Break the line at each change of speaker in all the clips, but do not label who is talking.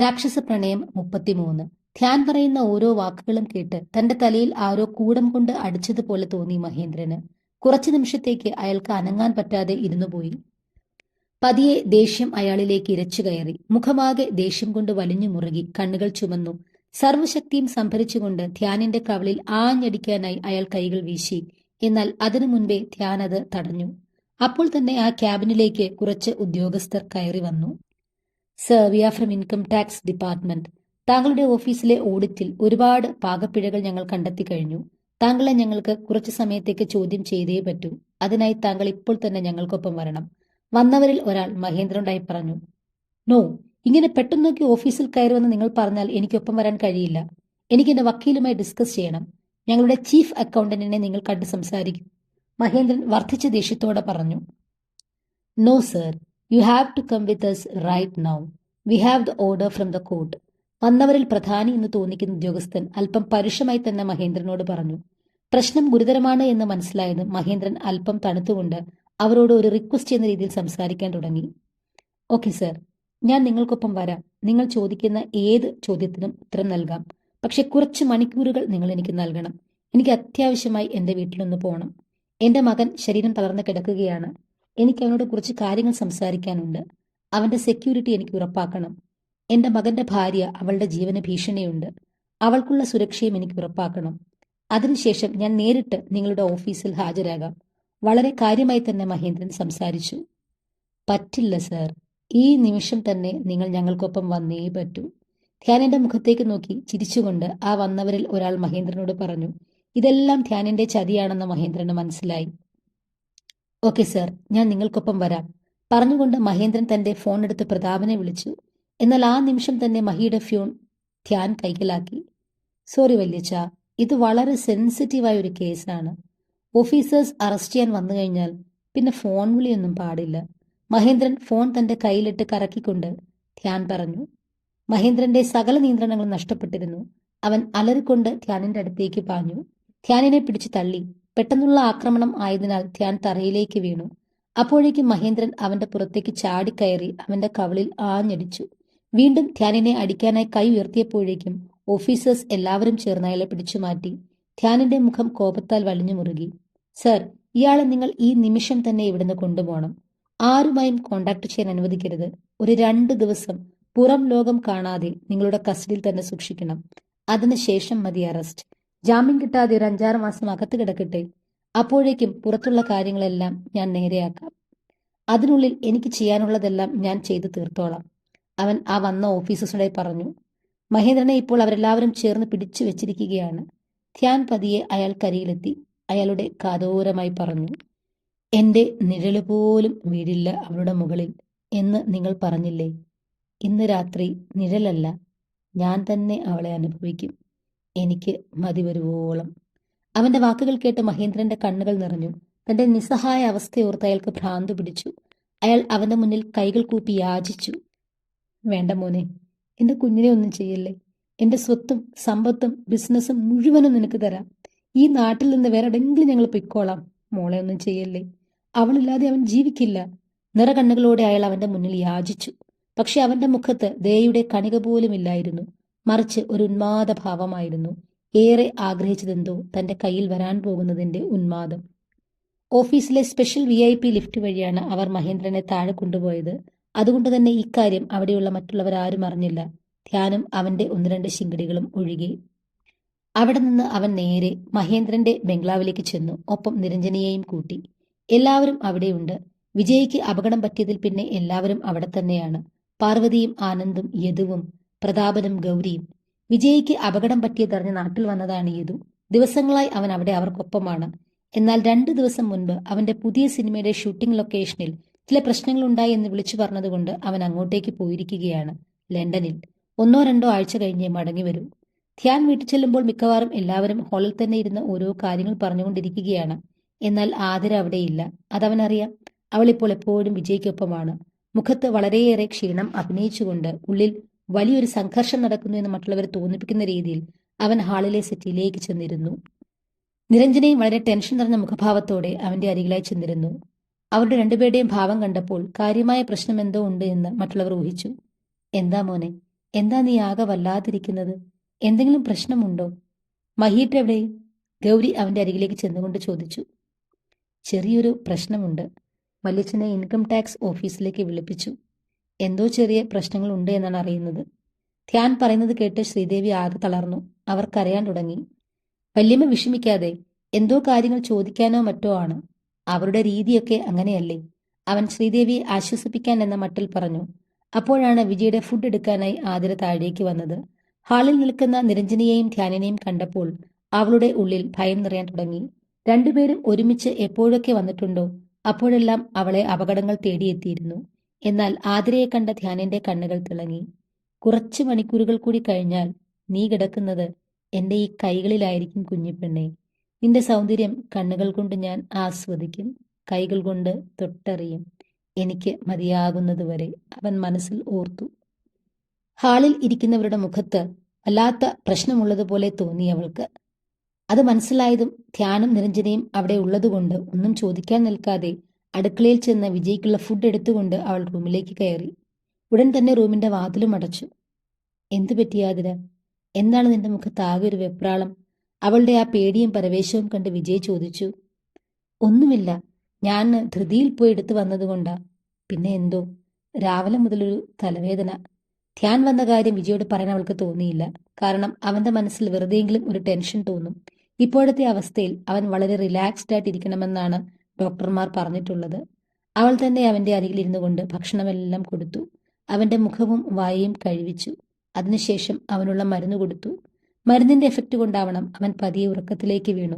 രാക്ഷസ പ്രണയം മുപ്പത്തിമൂന്ന്. ധ്യാൻ പറയുന്ന ഓരോ വാക്കുകളും കേട്ട് തന്റെ തലയിൽ ആരോ കൂടം കൊണ്ട് അടിച്ചതുപോലെ തോന്നി മഹേന്ദ്രന്. കുറച്ചു നിമിഷത്തേക്ക് അയാൾക്ക് അനങ്ങാൻ പറ്റാതെ ഇരുന്നുപോയി പതിയെ ദേഷ്യം അയാളിലേക്ക് ഇരച്ചു കയറി. മുഖമാകെ ദേഷ്യം കൊണ്ട് വലിഞ്ഞു മുറുകി കണ്ണുകൾ ചുമന്നു. സർവശക്തിയും സംഭരിച്ചുകൊണ്ട് ധ്യാനിന്റെ കവളിൽ ആഞ്ഞടിക്കാനായി അയാൾ കൈകൾ വീശി. എന്നാൽ അതിനു മുൻപേ ധ്യാനത് തടഞ്ഞു. അപ്പോൾ തന്നെ ആ ക്യാബിനിലേക്ക് കുറച്ച് ഉദ്യോഗസ്ഥർ കയറി വന്നു. Sir we are from income tax department താങ്കളുടെ ഓഫീസിലെ ഓഡിറ്റിൽ ഒരുപാട് പാകപ്പിഴകൾ ഞങ്ങൾ കണ്ടെത്തി കഴിഞ്ഞു. താങ്കളെ ഞങ്ങൾക്ക് കുറച്ച് സമയത്തേക്ക് ചോദ്യം ചെയ്തേ പറ്റൂ. അതിനായി താങ്കൾ ഇപ്പോൾ തന്നെ ഞങ്ങൾക്കൊപ്പം വരണം. വന്നവരിൽ ഒരാൾ മഹേന്ദ്രനുണ്ടായി പറഞ്ഞു. നോ ഇങ്ങനെ പെട്ടെന്നൊക്കെ ഓഫീസിൽ കയറുമെന്ന് നിങ്ങൾ പറഞ്ഞാൽ എനിക്കൊപ്പം വരാൻ കഴിയില്ല. എനിക്ക് എന്റെ വക്കീലുമായി ഡിസ്കസ് ചെയ്യണം. ഞങ്ങളുടെ ചീഫ് അക്കൗണ്ടന്റിനെ നിങ്ങൾ കണ്ട് സംസാരിക്കും. മഹേന്ദ്രൻ വർദ്ധിച്ച ദേഷ്യത്തോടെ പറഞ്ഞു. No sir you have to come with us right now we have the order from the court വന്നവരിൽ പ്രധാനി എന്ന് തോന്നിക്കുന്ന ഉദ്യോഗസ്ഥൻ അല്പം പരുഷമായി തന്നെ മഹേന്ദ്രനോട് പറഞ്ഞു. പ്രശ്നം ഗുരുതരമാണ് എന്ന് മനസ്സിലായത് മഹേന്ദ്രൻ അല്പം തണുത്തുകൊണ്ട് അവരോട് ഒരു റിക്വസ്റ്റ് എന്ന രീതിയിൽ സംസാരിക്കാൻ തുടങ്ങി. ഓക്കെ സർ ഞാൻ നിങ്ങൾക്കൊപ്പം വരാം. നിങ്ങൾ ചോദിക്കുന്ന ഏത് ചോദ്യത്തിനും ഉത്തരം നൽകാം. പക്ഷെ കുറച്ച് മണിക്കൂറുകൾ നിങ്ങൾ എനിക്ക് നൽകണം. എനിക്ക് അത്യാവശ്യമായി എന്റെ വീട്ടിലൊന്ന് പോകണം എന്റെ മകൻ ശരീരം തളർന്ന് കിടക്കുകയാണ്. എനിക്ക് അവനോട് കുറച്ച് കാര്യങ്ങൾ സംസാരിക്കാനുണ്ട്. അവന്റെ സെക്യൂരിറ്റി എനിക്ക് ഉറപ്പാക്കണം. എന്റെ മകന്റെ ഭാര്യ അവളുടെ ജീവന് ഭീഷണിയുണ്ട്. അവൾക്കുള്ള സുരക്ഷയും എനിക്ക് ഉറപ്പാക്കണം. അതിനുശേഷം ഞാൻ നേരിട്ട് നിങ്ങളുടെ ഓഫീസിൽ ഹാജരാകാം. വളരെ കാര്യമായി തന്നെ മഹേന്ദ്രൻ സംസാരിച്ചു. പറ്റില്ല സർ ഈ നിമിഷം തന്നെ നിങ്ങൾ ഞങ്ങൾക്കൊപ്പം വന്നേ പറ്റൂ. ധ്യാനിന്റെ മുഖത്തേക്ക് നോക്കി ചിരിച്ചുകൊണ്ട് ആ വന്നവരിൽ ഒരാൾ മഹേന്ദ്രനോട് പറഞ്ഞു ഇതെല്ലാം ധ്യാനിന്റെ ചതിയാണെന്ന് മഹേന്ദ്രന് മനസ്സിലായി. ഓക്കെ സർ ഞാൻ നിങ്ങൾക്കൊപ്പം വരാം. പറഞ്ഞുകൊണ്ട് മഹേന്ദ്രൻ തന്റെ ഫോൺ എടുത്ത് പ്രതാപനെ വിളിച്ചു. എന്നാൽ ആ നിമിഷം തന്നെ മഹിയുടെ ഫ്യൂൺ ധ്യാൻ കൈക്കലാക്കി. സോറി വല്യച്ച ഇത് വളരെ സെൻസിറ്റീവായ ഒരു കേസാണ്. ഓഫീസേഴ്സ് അറസ്റ്റ് ചെയ്യാൻ വന്നു കഴിഞ്ഞാൽ പിന്നെ ഫോൺ വിളിയൊന്നും പാടില്ല. മഹേന്ദ്രൻ ഫോൺ തന്റെ കയ്യിലിട്ട് കറക്കിക്കൊണ്ട് ധ്യാൻ പറഞ്ഞു. മഹേന്ദ്രന്റെ സകല നിയന്ത്രണങ്ങളും നഷ്ടപ്പെട്ടിരുന്നു. അവൻ അലറിക്കൊണ്ട് ധ്യാനിന്റെ അടുത്തേക്ക് പാഞ്ഞു. ധ്യാനിനെ പിടിച്ചു തള്ളി. പെട്ടെന്നുള്ള ആക്രമണം ആയതിനാൽ ധ്യാൻ തറയിലേക്ക് വീണു. അപ്പോഴേക്കും മഹേന്ദ്രൻ അവന്റെ പുറത്തേക്ക് ചാടിക്കയറി അവന്റെ കവളിൽ ആഞ്ഞടിച്ചു. വീണ്ടും ധ്യാനിനെ അടിക്കാനായി കൈ ഉയർത്തിയപ്പോഴേക്കും ഓഫീസേഴ്സ് എല്ലാവരും ചേർന്ന് അയാളെ പിടിച്ചു മാറ്റി. ധ്യാനിന്റെ മുഖം കോപത്താൽ വലിഞ്ഞു മുറുകി. സർ ഇയാളെ നിങ്ങൾ ഈ നിമിഷം തന്നെ ഇവിടുന്ന് കൊണ്ടുപോകണം. ആരുമായും കോണ്ടാക്ട് ചെയ്യാൻ അനുവദിക്കരുത്. ഒരു രണ്ട് ദിവസം പുറം ലോകം കാണാതെ നിങ്ങളുടെ കസ്റ്റഡിയിൽ തന്നെ സൂക്ഷിക്കണം. അതിനുശേഷം മതി അറസ്റ്റ് ജാമ്യം കിട്ടാതെ ഒരു അഞ്ചാറ് മാസം അകത്ത് കിടക്കട്ടെ. അപ്പോഴേക്കും പുറത്തുള്ള കാര്യങ്ങളെല്ലാം ഞാൻ നേരെയാക്കാം. അതിനുള്ളിൽ എനിക്ക് ചെയ്യാനുള്ളതെല്ലാം ഞാൻ ചെയ്തു തീർത്തോളാം. അവൻ ആ വന്ന ഓഫീസേഴ്സിനെ പറഞ്ഞു മഹേന്ദ്രനെ ഇപ്പോൾ അവരെല്ലാവരും ചേർന്ന് പിടിച്ചു വെച്ചിരിക്കുകയാണ്. ധ്യാൻ പതിയെ അയാൾക്കരികിലെത്തി അയാളുടെ കാതോരമായി പറഞ്ഞു എന്റെ നിഴൽ പോലും വീടില്ല അവളുടെ മുകളിൽ എന്ന് നിങ്ങൾ പറഞ്ഞില്ലേ? ഇന്ന് രാത്രി നിഴലല്ല ഞാൻ തന്നെ അവളെ അനുഭവിക്കും. എനിക്ക് മതി വരുവോളം. അവന്റെ വാക്കുകൾ കേട്ട് മഹേന്ദ്രന്റെ കണ്ണുകൾ നിറഞ്ഞു. തന്റെ നിസ്സഹായ അവസ്ഥയോർത്ത് അയാൾക്ക് ഭ്രാന്ത് പിടിച്ചു. അയാൾ അവന്റെ മുന്നിൽ കൈകൾ കൂപ്പി യാചിച്ചു. വേണ്ട മോനെ എന്റെ കുഞ്ഞിനെ ഒന്നും ചെയ്യല്ലേ? എന്റെ സ്വത്തും സമ്പത്തും ബിസിനസ്സും മുഴുവനും നിനക്ക് തരാം. ഈ നാട്ടിൽ നിന്ന് വേറെ എവിടെങ്കിലും ഞങ്ങൾ പൊയ്ക്കോളാം. മോളെ ഒന്നും ചെയ്യല്ലേ? അവളില്ലാതെ അവൻ ജീവിക്കില്ല. നിറകണ്ണുകളോടെ അയാൾ അവന്റെ മുന്നിൽ യാചിച്ചു. പക്ഷെ അവന്റെ മുഖത്ത് ദയയുടെ കണിക പോലും ഇല്ലായിരുന്നു. മറിച്ച് ഒരു ഉന്മാദ ഭാവമായിരുന്നു ഏറെ ആഗ്രഹിച്ചതെന്തോ തന്റെ കയ്യിൽ വരാൻ പോകുന്നതിന്റെ ഉന്മാദം. ഓഫീസിലെ special V I P lift വഴിയാണ് അവർ മഹേന്ദ്രനെ താഴെ കൊണ്ടുപോയത്. അതുകൊണ്ട് തന്നെ ഇക്കാര്യം അവിടെയുള്ള മറ്റുള്ളവർ ആരും അറിഞ്ഞില്ല. ധ്യാനം അവന്റെ ഒന്ന് രണ്ട് ശിങ്കടികളും ഒഴുകി. അവിടെ നിന്ന് അവൻ നേരെ മഹേന്ദ്രന്റെ ബംഗ്ലാവിലേക്ക് ചെന്നു. ഒപ്പം നിരഞ്ജനയെയും കൂട്ടി. എല്ലാവരും അവിടെയുണ്ട്. വിജയ്ക്ക് അപകടം പറ്റിയതിൽ പിന്നെ എല്ലാവരും അവിടെ തന്നെയാണ്. പാർവതിയും ആനന്ദും യദുവും പ്രതാപനും ഗൗരിയും. വിജയ്ക്ക് അപകടം പറ്റിയതറിഞ്ഞ് നാട്ടിൽ വന്നതാണ് യദു ദിവസങ്ങളായി അവൻ അവിടെ അവർക്കൊപ്പമാണ്. എന്നാൽ രണ്ടു ദിവസം മുൻപ് അവന്റെ പുതിയ സിനിമയുടെ ഷൂട്ടിംഗ് ലൊക്കേഷനിൽ ചില പ്രശ്നങ്ങളുണ്ടായി എന്ന് വിളിച്ചു പറഞ്ഞതുകൊണ്ട് അവൻ അങ്ങോട്ടേക്ക് പോയിരിക്കുകയാണ് ലണ്ടനിൽ. ഒന്നോ രണ്ടോ ആഴ്ച കഴിഞ്ഞേ മടങ്ങി വരൂ. ധ്യാൻ വീട്ടിൽ ചെല്ലുമ്പോൾ മിക്കവാറും എല്ലാവരും ഹാളിൽ തന്നെ ഇരുന്ന് ഓരോ കാര്യങ്ങൾ പറഞ്ഞുകൊണ്ടിരിക്കുകയാണ്. എന്നാൽ ആതിര അവിടെയില്ല. അതവനറിയാം. അവളിപ്പോൾ എപ്പോഴും വിജയ്ക്കൊപ്പമാണ്. മുഖത്ത് വളരെയേറെ ക്ഷീണം അഭിനയിച്ചുകൊണ്ട് ഉള്ളിൽ വലിയൊരു സംഘർഷം നടക്കുന്നു എന്ന് മറ്റുള്ളവരെ തോന്നിപ്പിക്കുന്ന രീതിയിൽ അവൻ ഹാളിലെ സെറ്റിയിലേക്ക് ചെന്നിരുന്നു. നിരഞ്ജനയും വളരെ ടെൻഷൻ നിറഞ്ഞ മുഖഭാവത്തോടെ അവന്റെ അരികിലായി ചെന്നിരുന്നു. അവരുടെ രണ്ടുപേരുടെയും ഭാവം കണ്ടപ്പോൾ കാര്യമായ പ്രശ്നം എന്തോ ഉണ്ട് എന്ന് മറ്റുള്ളവർ ഊഹിച്ചു. എന്താ മോനെ എന്താ നീ ആകെ വല്ലാതിരിക്കുന്നത്? എന്തെങ്കിലും പ്രശ്നമുണ്ടോ? മഹീട്ട് എവിടെ ഗൗരി അവന്റെ അരികിലേക്ക് ചെന്നുകൊണ്ട് ചോദിച്ചു. ചെറിയൊരു പ്രശ്നമുണ്ട് മല്ലിച്ചനെ ഇൻകം ടാക്സ് ഓഫീസിലേക്ക് വിളിപ്പിച്ചു. എന്തോ ചെറിയ പ്രശ്നങ്ങൾ ഉണ്ട് എന്നാണ് അറിയുന്നത്. ധ്യാൻ പറയുന്നത് കേട്ട് ശ്രീദേവി ആകെ തളർന്നു. അവർ കരയാൻ തുടങ്ങി. വല്യമ്മ വിഷമിക്കാതെ എന്തോ കാര്യങ്ങൾ ചോദിക്കാനോ മറ്റോ ആണ്. അവരുടെ രീതിയൊക്കെ അങ്ങനെയല്ലേ? അവൻ ശ്രീദേവി ആശ്വസിപ്പിക്കാൻ എന്ന മട്ടിൽ പറഞ്ഞു. അപ്പോഴാണ് വിജയുടെ ഫുഡ് എടുക്കാനായി ആതിര താഴേക്ക് വന്നത്. ഹാളിൽ നിൽക്കുന്ന നിരഞ്ജനിയെയും ധ്യാനിനെയും കണ്ടപ്പോൾ അവളുടെ ഉള്ളിൽ ഭയം നിറയാൻ തുടങ്ങി. രണ്ടുപേരും ഒരുമിച്ച് എപ്പോഴൊക്കെ വന്നിട്ടുണ്ടോ അപ്പോഴെല്ലാം അവളെ അപകടങ്ങൾ തേടിയെത്തിയിരുന്നു. എന്നാൽ ആതിരയെ കണ്ട ധ്യാനന്റെ കണ്ണുകൾ തിളങ്ങി. കുറച്ച് മണിക്കൂറുകൾ കൂടി കഴിഞ്ഞാൽ നീ കിടക്കുന്നത് എന്റെ ഈ കൈകളിലായിരിക്കും കുഞ്ഞിപ്പെണ്ണെ. നിന്റെ സൗന്ദര്യം കണ്ണുകൾ കൊണ്ട് ഞാൻ ആസ്വദിക്കും കൈകൾ കൊണ്ട് തൊട്ടറിയും. എനിക്ക് മതിയാകുന്നതുവരെ അവൻ മനസ്സിൽ ഓർത്തു. ഹാളിൽ ഇരിക്കുന്നവരുടെ മുഖത്ത് വല്ലാത്ത പ്രശ്നമുള്ളതുപോലെ തോന്നി അവൾക്ക്. അത് മനസ്സിലായതും ധ്യാനം നിരഞ്ജനയും അവിടെ ഉള്ളതുകൊണ്ട് ഒന്നും ചോദിക്കാൻ നിൽക്കാതെ അടുക്കളയിൽ ചെന്ന് വിജയ്ക്കുള്ള ഫുഡ് എടുത്തുകൊണ്ട് അവൾ റൂമിലേക്ക് കയറി. ഉടൻ തന്നെ റൂമിന്റെ വാതിലും അടച്ചു. എന്തു പറ്റിയാതിര എന്താണ് നിന്റെ മുഖത്ത് ആകെ ഒരു വെപ്രാളം? അവളുടെ ആ പേടിയും പരവേശവും കണ്ട് വിജയ് ചോദിച്ചു. ഒന്നുമില്ല. ഞാൻ ധൃതിയിൽ പോയി എടുത്തു വന്നതുകൊണ്ടാ പിന്നെ എന്തോ? രാവിലെ മുതലൊരു തലവേദന. ധ്യാൻ വന്ന കാര്യം വിജയോട് പറയാൻ അവൾക്ക് തോന്നിയില്ല. കാരണം അവന്റെ മനസ്സിൽ വെറുതെയെങ്കിലും ഒരു ടെൻഷൻ തോന്നും. ഇപ്പോഴത്തെ അവസ്ഥയിൽ അവൻ വളരെ റിലാക്സ്ഡ് ആയിട്ട് ഇരിക്കണമെന്നാണ് ഡോക്ടർമാർ പറഞ്ഞിട്ടുള്ളത്. അവൾ തന്നെ അവന്റെ അരികിലിരുന്നു കൊണ്ട് ഭക്ഷണമെല്ലാം കൊടുത്തു. അവന്റെ മുഖവും വായയും കഴിവിച്ചു. അതിനുശേഷം അവനുള്ള മരുന്ന് കൊടുത്തു. മരുന്നിന്റെ എഫക്റ്റ് കൊണ്ടാവണം അവൻ പതിയെ ഉറക്കത്തിലേക്ക് വീണു.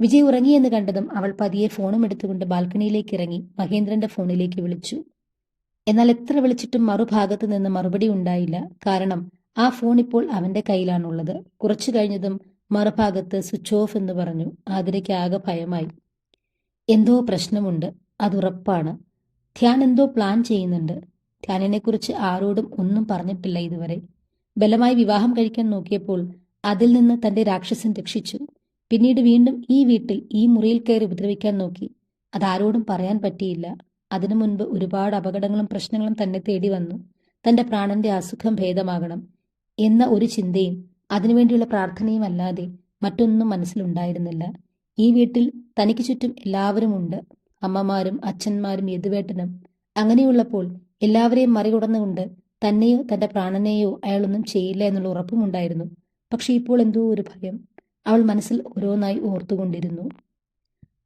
വിജയ് ഉറങ്ങിയെന്ന് കണ്ടതും അവൾ പതിയെ ഫോണും എടുത്തുകൊണ്ട് ബാൽക്കണിയിലേക്ക് ഇറങ്ങി മഹേന്ദ്രന്റെ ഫോണിലേക്ക് വിളിച്ചു. എന്നാൽ എത്ര വിളിച്ചിട്ടും മറുഭാഗത്ത് നിന്ന് മറുപടി ഉണ്ടായില്ല. കാരണം ആ ഫോൺ ഇപ്പോൾ അവന്റെ കയ്യിലാണുള്ളത്. കുറച്ചു കഴിഞ്ഞതും മറുഭാഗത്ത് സ്വിച്ച് ഓഫ് എന്ന് പറഞ്ഞു. ആതിരയ്ക്ക് ആകെ ഭയമായി. എന്തോ പ്രശ്നമുണ്ട് അതുറപ്പാണ്. ധ്യാൻ എന്തോ പ്ലാൻ ചെയ്യുന്നുണ്ട്. ധ്യാനിനെക്കുറിച്ച് ആരോടും ഒന്നും പറഞ്ഞിട്ടില്ല ഇതുവരെ. ബലമായി വിവാഹം കഴിക്കാൻ നോക്കിയപ്പോൾ അതിൽ നിന്ന് തന്റെ രാക്ഷസൻ രക്ഷിച്ചു. പിന്നീട് വീണ്ടും ഈ വീട്ടിൽ ഈ മുറിയിൽ കയറി ഉപദ്രവിക്കാൻ നോക്കി. അതാരോടും പറയാൻ പറ്റിയില്ല. അതിനു മുൻപ് ഒരുപാട് അപകടങ്ങളും പ്രശ്നങ്ങളും തന്നെ തേടി വന്നു. തന്റെ പ്രാണന്റെ അസുഖം ഭേദമാകണം എന്ന ഒരു ചിന്തയും അതിനുവേണ്ടിയുള്ള പ്രാർത്ഥനയും അല്ലാതെ മറ്റൊന്നും മനസ്സിലുണ്ടായിരുന്നില്ല. ഈ വീട്ടിൽ തനിക്ക് ചുറ്റും എല്ലാവരുമുണ്ട് അമ്മമാരും അച്ഛന്മാരും യദുവേട്ടനും. അങ്ങനെയുള്ളപ്പോൾ എല്ലാവരെയും മറികടന്നുകൊണ്ട് തന്നെയോ തന്റെ പ്രാണനെയോ അയാളൊന്നും ചെയ്യില്ല എന്നുള്ള ഉറപ്പുമുണ്ടായിരുന്നു പക്ഷെ ഇപ്പോൾ എന്തോ ഒരു ഭയം. അവൾ മനസ്സിൽ ഓരോന്നായി ഓർത്തുകൊണ്ടിരുന്നു.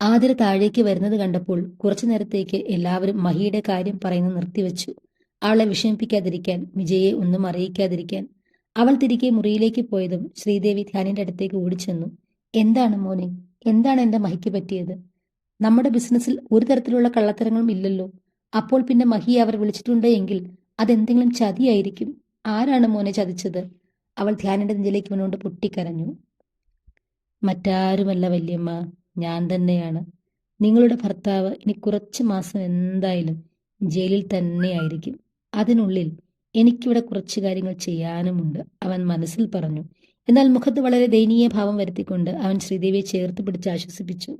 ആതിര താഴേക്ക് വരുന്നത് കണ്ടപ്പോൾ കുറച്ചു നേരത്തേക്ക് എല്ലാവരും മഹിയുടെ കാര്യം പറയുന്നത് നിർത്തിവെച്ചു. അവളെ വിഷമിപ്പിക്കാതിരിക്കാൻ വിജയെ ഒന്നും അറിയിക്കാതിരിക്കാൻ. അവൾ തിരികെ മുറിയിലേക്ക് പോയതും ശ്രീദേവി ധ്യാനിന്റെ അടുത്തേക്ക് ഓടിച്ചെന്നു. എന്താണ് മോനെ? എന്താണ് എന്റെ മഹിക്ക് പറ്റിയത്? നമ്മുടെ ബിസിനസ്സിൽ ഒരു തരത്തിലുള്ള കള്ളത്തരങ്ങളും ഇല്ലല്ലോ. അപ്പോൾ പിന്നെ മഹി അവർ വിളിച്ചിട്ടുണ്ട് എങ്കിൽ അതെന്തെങ്കിലും ചതിയായിരിക്കും. ആരാണ് മോനെ ചതിച്ചത്? അവൾ ധ്യാനിന്റെ നെഞ്ചിലേക്ക് മുന്നോട്ട് പൊട്ടിക്കരഞ്ഞു. മറ്റാരുമല്ല വല്യമ്മ ഞാൻ തന്നെയാണ്. നിങ്ങളുടെ ഭർത്താവ് ഇനി കുറച്ച് മാസം എന്തായാലും ജയിലിൽ തന്നെയായിരിക്കും. അതിനുള്ളിൽ എനിക്കിവിടെ കുറച്ച് കാര്യങ്ങൾ ചെയ്യാനുമുണ്ട് അവൻ മനസ്സിൽ പറഞ്ഞു. എന്നാൽ മുഖത്ത് വളരെ ദയനീയ ഭാവം വരുത്തിക്കൊണ്ട് അവൻ ശ്രീദേവിയെ ചേർത്ത് പിടിച്ച് ആശ്വസിപ്പിച്ചു.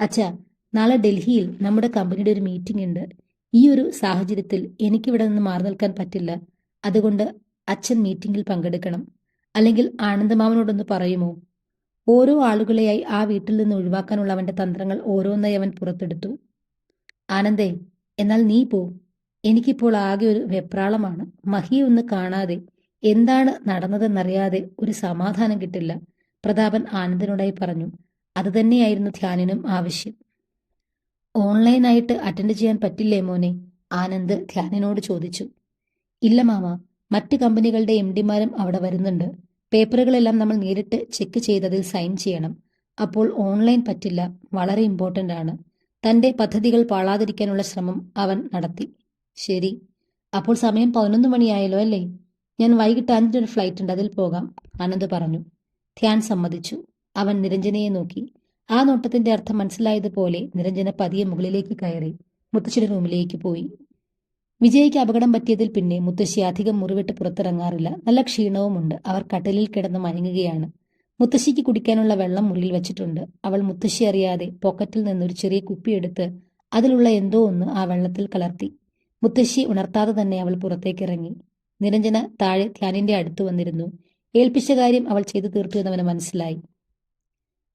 അച്ഛാ നാളെ ഡൽഹിയിൽ നമ്മുടെ കമ്പനിയുടെ ഒരു മീറ്റിംഗ് ഉണ്ട്. ഈ ഒരു സാഹചര്യത്തിൽ എനിക്കിവിടെ നിന്ന് മാറി നിൽക്കാൻ പറ്റില്ല. അതുകൊണ്ട് അച്ഛൻ മീറ്റിംഗിൽ പങ്കെടുക്കണം. അല്ലെങ്കിൽ ആനന്ദമാവനോടൊന്ന് പറയുമോ? ഓരോ ആളുകളെയായി ആ വീട്ടിൽ നിന്ന് ഒഴിവാക്കാനുള്ള അവന്റെ തന്ത്രങ്ങൾ ഓരോന്നായി അവൻ പുറത്തെടുത്തു. ആനന്ദേ എന്നാൽ നീ പോ. എനിക്കിപ്പോൾ ആകെ ഒരു വെപ്രാളമാണ്. മഹിയെ ഒന്ന് കാണാതെ എന്താണ് നടന്നതെന്നറിയാതെ ഒരു സമാധാനം കിട്ടില്ല. പ്രതാപൻ ആനന്ദനോടായി പറഞ്ഞു അത് തന്നെയായിരുന്നു ധ്യാനിനും ആവശ്യം. ഓൺലൈനായിട്ട് അറ്റൻഡ് ചെയ്യാൻ പറ്റില്ലേ മോനെ? ആനന്ദ് ധ്യാനിനോട് ചോദിച്ചു. ഇല്ല മാമ മറ്റ് കമ്പനികളുടെ എം ഡിമാരും അവിടെ വരുന്നുണ്ട്. പേപ്പറുകളെല്ലാം നമ്മൾ നേരിട്ട് ചെക്ക് ചെയ്തതിൽ സൈൻ ചെയ്യണം. അപ്പോൾ ഓൺലൈൻ പറ്റില്ല വളരെ ഇമ്പോർട്ടന്റ് ആണ്. തന്റെ പദ്ധതികൾ പാളാതിരിക്കാനുള്ള ശ്രമം അവൻ നടത്തി. ശരി. അപ്പോൾ സമയം പതിനൊന്ന് മണിയായല്ലോ അല്ലേ? ഞാൻ വൈകിട്ട് അഞ്ചിനൊരു ഫ്ലൈറ്റ് ഉണ്ട്. അതിൽ പോകാം. അനന്ത് പറഞ്ഞു. ധ്യാൻ സമ്മതിച്ചു. അവൻ നിരഞ്ജനയെ നോക്കി. ആ നോട്ടത്തിന്റെ അർത്ഥം മനസ്സിലായതുപോലെ നിരഞ്ജന പതിയെ മുകളിലേക്ക് കയറി മുത്തശ്ശിയുടെ റൂമിലേക്ക് പോയി. വിജയ്ക്ക് അപകടം പറ്റിയതിൽ പിന്നെ മുത്തശ്ശി അധികം മുറിവിട്ട് പുറത്തിറങ്ങാറില്ല. നല്ല ക്ഷീണവുമുണ്ട് അവർ കട്ടലിൽ കിടന്ന് മയങ്ങുകയാണ്. മുത്തശ്ശിക്ക് കുടിക്കാനുള്ള വെള്ളം മുറിയിൽ വെച്ചിട്ടുണ്ട്. അവൾ മുത്തശ്ശി അറിയാതെ പോക്കറ്റിൽ നിന്നൊരു ചെറിയ കുപ്പിയെടുത്ത് അതിലുള്ള എന്തോ ഒന്ന് ആ വെള്ളത്തിൽ കലർത്തി. മുത്തശ്ശി ഉണർത്താതെ തന്നെ അവൾ പുറത്തേക്കിറങ്ങി നിരഞ്ജന താഴെ ധ്യാനിന്റെ അടുത്ത് വന്നിരുന്നു. ഏൽപ്പിച്ച കാര്യം അവൾ ചെയ്തു തീർത്തു എന്നവന് മനസ്സിലായി.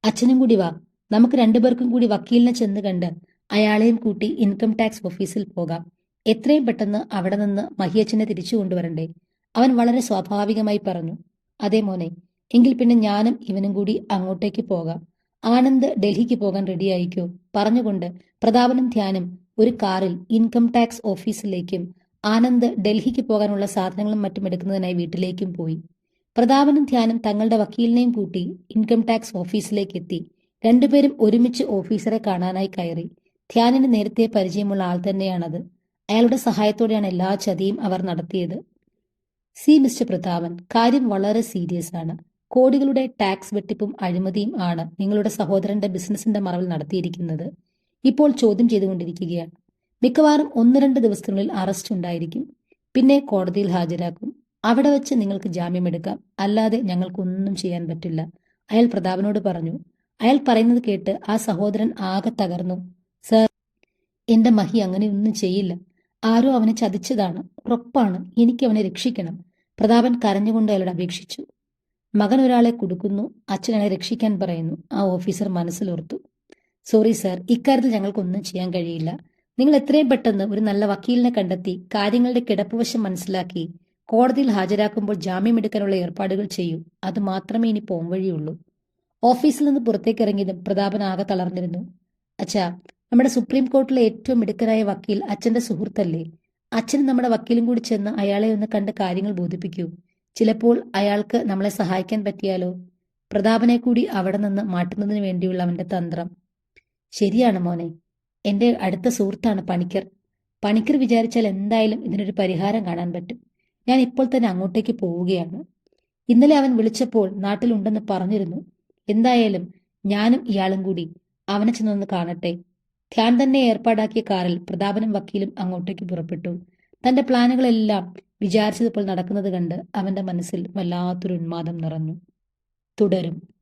അച്ഛനും കൂടി വാ. നമുക്ക് രണ്ടുപേർക്കും കൂടി വക്കീലിനെ ചെന്ന് കണ്ട് അയാളെയും കൂട്ടി ഇൻകം ടാക്സ് ഓഫീസിൽ പോകാം. എത്രയും പെട്ടെന്ന് അവിടെ നിന്ന് മഹിയച്ഛനെ തിരിച്ചു കൊണ്ടുവരണ്ടേ? അവൻ വളരെ സ്വാഭാവികമായി പറഞ്ഞു. അതേ മോനെ. എങ്കിൽ പിന്നെ ഞാനും ഇവനും കൂടി അങ്ങോട്ടേക്ക് പോകാം. ആനന്ദ് ഡൽഹിക്ക് പോകാൻ റെഡിയായിക്കോ പറഞ്ഞുകൊണ്ട് പ്രതാപനും ധ്യാനും ഒരു കാറിൽ ഇൻകം ടാക്സ് ഓഫീസിലേക്കും ആനന്ദ് ഡൽഹിക്ക് പോകാനുള്ള സാധനങ്ങളും മറ്റും എടുക്കുന്നതിനായി വീട്ടിലേക്കും പോയി. പ്രതാപനും ധ്യാനും തങ്ങളുടെ വക്കീലിനെയും കൂട്ടി ഇൻകം ടാക്സ് ഓഫീസിലേക്ക് എത്തി. രണ്ടുപേരും ഒരുമിച്ച് ഓഫീസറെ കാണാനായി കയറി. ധ്യാനിന് നേരത്തെ പരിചയമുള്ള ആൾ തന്നെയാണത്. അയാളുടെ സഹായത്തോടെയാണ് എല്ലാ ചതിയും അവർ നടത്തിയത്. സി. മിസ്റ്റർ പ്രതാപൻ കാര്യം വളരെ സീരിയസ് ആണ്. കോടികളുടെ ടാക്സ് വെട്ടിപ്പും അഴിമതിയും ആണ് നിങ്ങളുടെ സഹോദരന്റെ ബിസിനസിന്റെ മറവിൽ നടത്തിയിരിക്കുന്നത്. ഇപ്പോൾ ചോദ്യം ചെയ്തുകൊണ്ടിരിക്കുകയാണ്. മിക്കവാറും ഒന്ന് രണ്ട് ദിവസത്തിനുള്ളിൽ അറസ്റ്റ് ഉണ്ടായിരിക്കും. പിന്നെ കോടതിയിൽ ഹാജരാക്കും. അവിടെ വെച്ച് നിങ്ങൾക്ക് ജാമ്യമെടുക്കാം അല്ലാതെ ഞങ്ങൾക്കൊന്നും ചെയ്യാൻ പറ്റില്ല. അയാൾ പ്രതാപനോട് പറഞ്ഞു. അയാൾ പറയുന്നത് കേട്ട് ആ സഹോദരൻ ആകെ തകർന്നു. സർ എന്റെ മഹി അങ്ങനെ ഒന്നും ചെയ്യില്ല. ആരോ അവനെ ചതിച്ചതാണ്. ഉറപ്പാണ്. എനിക്ക് അവനെ രക്ഷിക്കണം. പ്രതാപൻ കരഞ്ഞുകൊണ്ട് അയാളോട് അപേക്ഷിച്ചു. മകൻ ഒരാളെ കൊടുക്കുന്നു. അച്ഛനെ രക്ഷിക്കാൻ പറയുന്നു. ആ ഓഫീസർ മനസ്സിലോർത്തു. സോറി സർ ഇക്കാര്യത്തിൽ ഞങ്ങൾക്കൊന്നും ചെയ്യാൻ കഴിയില്ല. നിങ്ങൾ എത്രയും പെട്ടെന്ന് ഒരു നല്ല വക്കീലിനെ കണ്ടെത്തി കാര്യങ്ങളുടെ കിടപ്പുവശം മനസ്സിലാക്കി കോടതിയിൽ ഹാജരാക്കുമ്പോൾ ജാമ്യമെടുക്കാനുള്ള ഏർപ്പാടുകൾ ചെയ്യൂ. അത് മാത്രമേ ഇനി പോംവഴിയുള്ളൂ ഓഫീസിൽ നിന്ന് പുറത്തേക്ക് ഇറങ്ങിയതും പ്രതാപൻ ആകെ തളർന്നിരുന്നു. അച്ഛാ നമ്മുടെ സുപ്രീം കോർട്ടിലെ ഏറ്റവും മിടുക്കനായ വക്കീൽ അച്ഛന്റെ സുഹൃത്തല്ലേ? അച്ഛൻ നമ്മുടെ വക്കീലും കൂടി ചെന്ന് അയാളെ ഒന്ന് കണ്ട് കാര്യങ്ങൾ ബോധിപ്പിക്കൂ. ചിലപ്പോൾ അയാൾക്ക് നമ്മളെ സഹായിക്കാൻ പറ്റിയാലോ പ്രതാപനെ കൂടി അവിടെ നിന്ന് മാറ്റുന്നതിന് വേണ്ടിയുള്ള അവന്റെ തന്ത്രം. ശരിയാണ് മോനെ എന്റെ അടുത്ത സുഹൃത്താണ് പണിക്കർ. പണിക്കർ വിചാരിച്ചാൽ എന്തായാലും ഇതിനൊരു പരിഹാരം കാണാൻ പറ്റും. ഞാൻ ഇപ്പോൾ തന്നെ അങ്ങോട്ടേക്ക് പോവുകയാണ്. ഇന്നലെ അവൻ വിളിച്ചപ്പോൾ നാട്ടിലുണ്ടെന്ന് പറഞ്ഞിരുന്നു. എന്തായാലും ഞാനും ഇയാളും കൂടി അവനെ ചെന്നൊന്ന് കാണട്ടെ. ധ്യാൻ തന്നെ ഏർപ്പാടാക്കിയ കാറിൽ പ്രതാപനും വക്കീലും അങ്ങോട്ടേക്ക് പുറപ്പെട്ടു. തന്റെ പ്ലാനുകളെല്ലാം വിചാരിച്ചതുപോലെ നടക്കുന്നത് കണ്ട് അവന്റെ മനസ്സിൽ വല്ലാത്തൊരു ഉന്മാദം നിറഞ്ഞു. തുടരും.